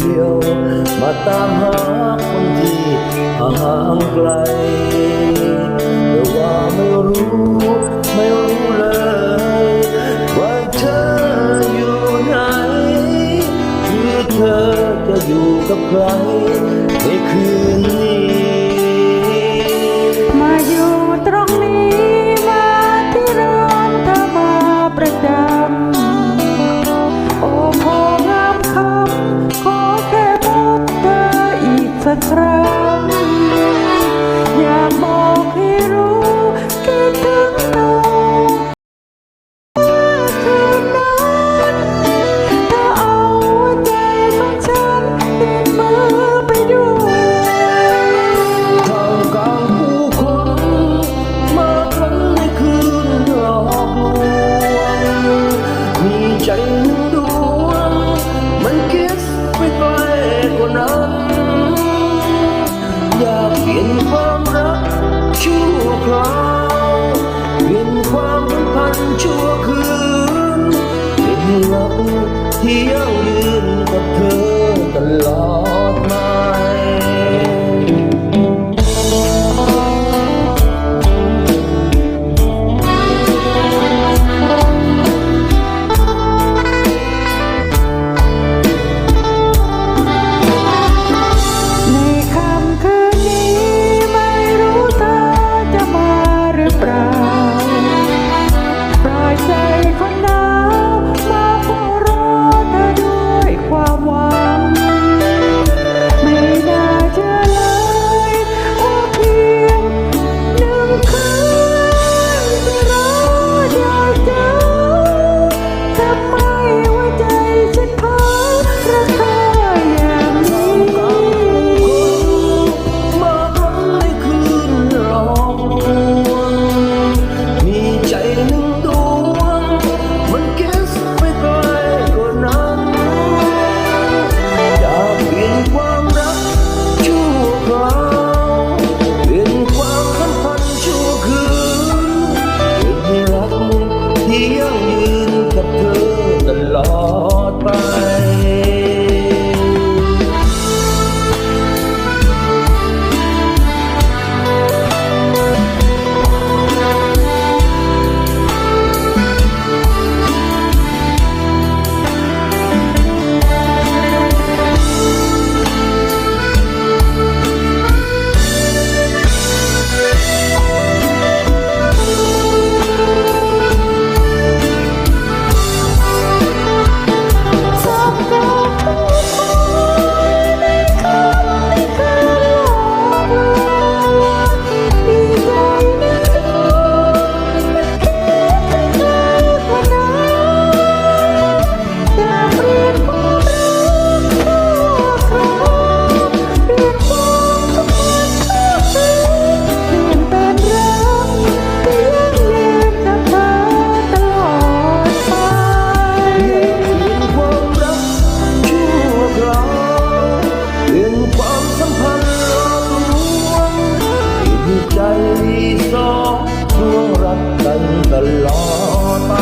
ียว มาตามหาคนที่ห่างไกลแต่ว่าไม่รู้ ไม่รู้เลยว่าเธออยู่ไหนที่เธอจะอยู่กับใครในคืนนี้ the crowd. chúa hương tình ngọc thiếu lương tập thơ tần lòng สองช่วงรักกันตลอดไป